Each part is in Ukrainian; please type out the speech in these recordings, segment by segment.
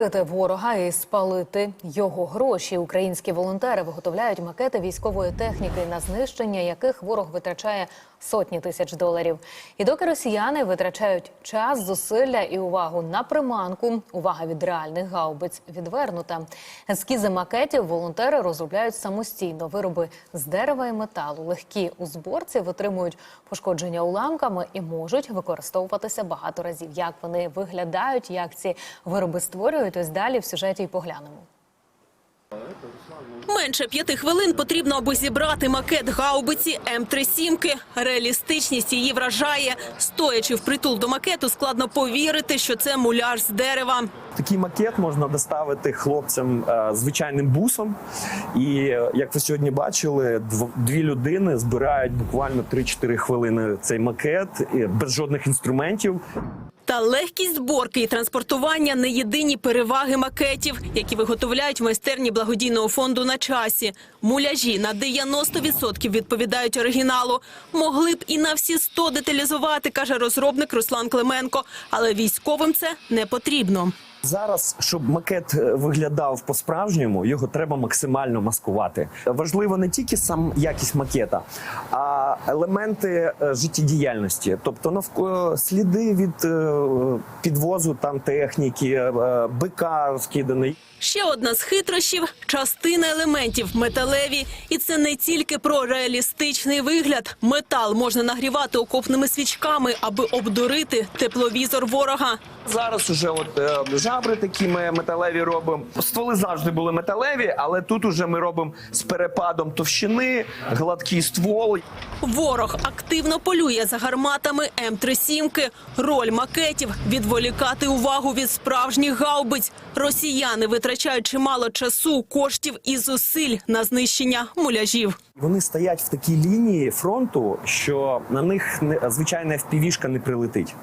Ворога і спалити його гроші. Українські волонтери виготовляють макети військової техніки, на знищення яких ворог витрачає сотні тисяч доларів. І доки росіяни витрачають час, зусилля і увагу на приманку, увага від реальних гаубиць відвернута. Ескізи макетів волонтери розробляють самостійно. Вироби з дерева і металу, легкі у зборці, витримують пошкодження уламками і можуть використовуватися багато разів. Як вони виглядають, як ці вироби створюють, ось далі в сюжеті й поглянемо. Менше п'яти хвилин потрібно, аби зібрати макет гаубиці М3 сімки. Реалістичність її вражає. Стоячи впритул до макету, складно повірити, що це муляж з дерева. Такий макет можна доставити хлопцям е, звичайним бусом. І як ви сьогодні бачили, дв- дві людини збирають буквально 3-4 хвилини цей макет без жодних інструментів. Та легкість зборки і транспортування не єдині переваги макетів, які виготовляють в майстерні благодійного фонду на часі. Муляжі на 90% відповідають оригіналу. Могли б і на всі 100 деталізувати, каже розробник Руслан Клименко. Але військовим це не потрібно. Зараз, щоб макет е, виглядав по-справжньому, його треба максимально маскувати. Важливо не тільки сам якість макета, а елементи е, життєдіяльності, тобто навколо сліди від е, підвозу там техніки, бика розкиданий. Ще одна з хитрощів – частина елементів металеві. І це не тільки про реалістичний вигляд. Метал можна нагрівати окопними свічками, аби обдурити тепловізор ворога. Зараз уже от е, жабри такі ми металеві робимо. Стволи завжди були металеві, але тут уже ми робимо з перепадом товщини, гладкий ствол. Ворог активно полює за гарматами М3 сімки. Роль макетів – відволікати увагу від справжніх гаубиць. Росіяни витрачають чимало часу, коштів і зусиль на знищення муляжів. Вони стоять в такій лінії фронту, що на них звичайна FPV-шка не прилетить.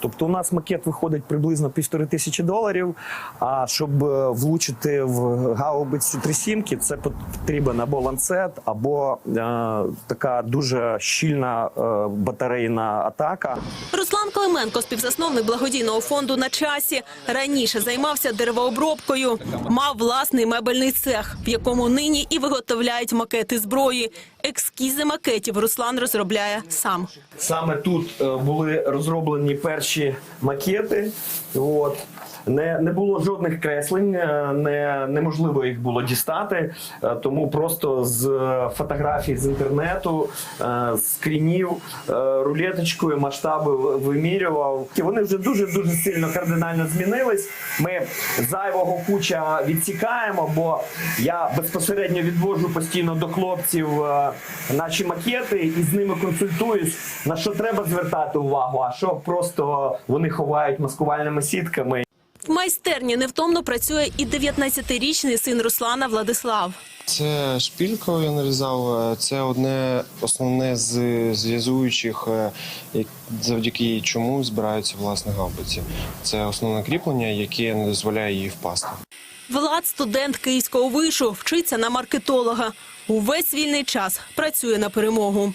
Тобто у нас макет виходить приблизно півтори тисячі доларів. А щоб е, влучити в гаубицю трисімки, це потрібен або ланцет, або е, така дуже щільна е, батарейна атака. Руслан Клименко, співзасновник благодійного фонду на часі, раніше займався деревообробкою. Мав власний мебельний цех, в якому нині і виготовляють макети зброї. Екскізи макетів Руслан розробляє сам. Саме тут е, були розроблені перші макети. Не, не було жодних креслень, е, не, неможливо їх було дістати, е, тому просто з е, фотографій з інтернету, з скрінів, рулеточкою масштаби вимірював. Вони вже дуже дуже сильно кардинально змінились. Ми зайвого куча відсікаємо, бо я безпосередньо відвожу постійно до хлопців наші макети і з ними консультуюсь, на що треба звертати увагу, а що просто вони ховають маскувальними сітками. В майстерні невтомно працює і 19-річний син Руслана Владислав. Це шпількою я нарізав. Це одне основне з зв'язуючих, е, як- завдяки чому збираються власне гаубиці. Це основне кріплення, яке не дозволяє їй впасти. Влад, студент Київського вишу, вчиться на маркетолога. Увесь вільний час працює на перемогу.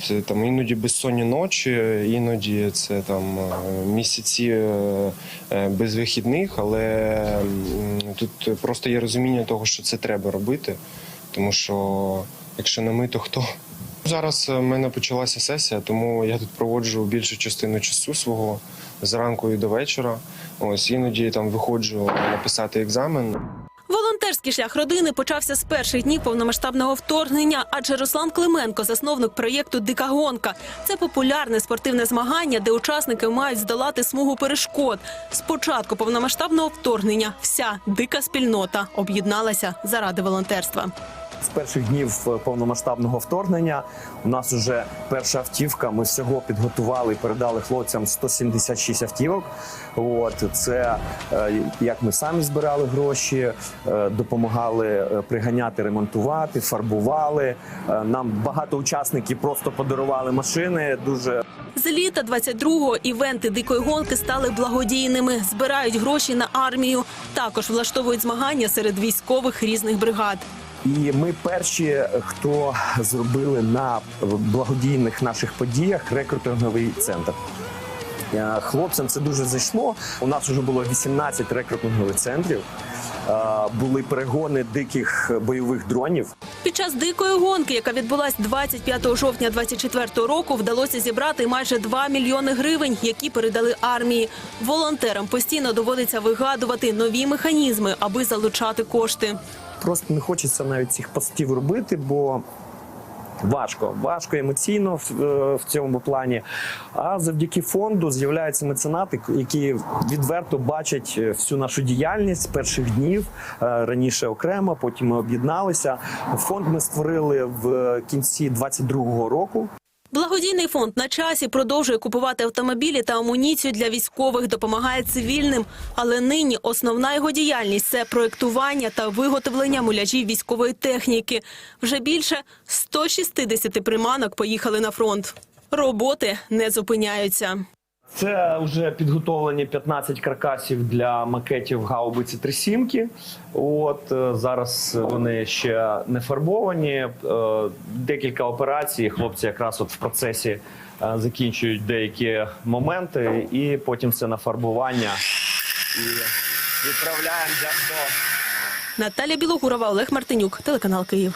Це там іноді безсонні ночі, іноді це там е, місяці е, е, без вихідних, але тут просто є розуміння того, що це треба робити, тому що якщо не ми, то хто? Зараз в мене почалася сесія, тому я тут проводжу більшу частину часу свого зранку і до вечора. Ось іноді там виходжу написати екзамен. Волонтерський шлях родини почався з перших днів повномасштабного вторгнення, адже Руслан Клименко, засновник проєкту Дика гонка. Це популярне спортивне змагання, де учасники мають здолати смугу перешкод. З початку повномасштабного вторгнення вся дика спільнота об'єдналася заради волонтерства. З перших днів е, повномасштабного вторгнення у нас вже перша автівка. Ми всього підготували і передали хлопцям 176 автівок. От це е, як ми самі збирали гроші, е, допомагали приганяти, ремонтувати, фарбували. Нам багато учасників просто подарували машини. Дуже З літа 22-го івенти дикої гонки стали благодійними, збирають гроші на армію. Також влаштовують змагання серед військових різних бригад. І ми перші, хто зробили на благодійних наших подіях рекрутинговий центр. Е, Хлопцям це дуже зайшло. У нас вже було 18 рекрутингових центрів. Е, Були перегони диких бойових дронів. Під час дикої гонки, яка відбулась 25 жовтня 24 року, вдалося зібрати майже 2 мільйони гривень, які передали армії. Волонтерам постійно доводиться вигадувати нові механізми, аби залучати кошти. Просто не хочеться навіть цих постів робити, бо важко, важко емоційно в, е, в цьому плані. А завдяки фонду з'являються меценати, які відверто бачать е, всю нашу діяльність з перших днів. Е, Раніше окремо, потім ми об'єдналися. Фонд ми створили в кінці 22-го року. Благодійний фонд на часі продовжує купувати автомобілі та амуніцію для військових, допомагає цивільним. Але нині основна його діяльність це проектування та виготовлення муляжів військової техніки. Вже більше 160 приманок поїхали на фронт. Роботи не зупиняються. Це вже підготовлені 15 каркасів для макетів гаубиці Трисімки. От е, зараз вони ще не фарбовані. Е, Декілька операцій. Хлопці якраз от в процесі е, закінчують деякі моменти, і потім все на фарбування. І відправляємо до. Наталя Білогурова, Олег Мартинюк, телеканал Київ.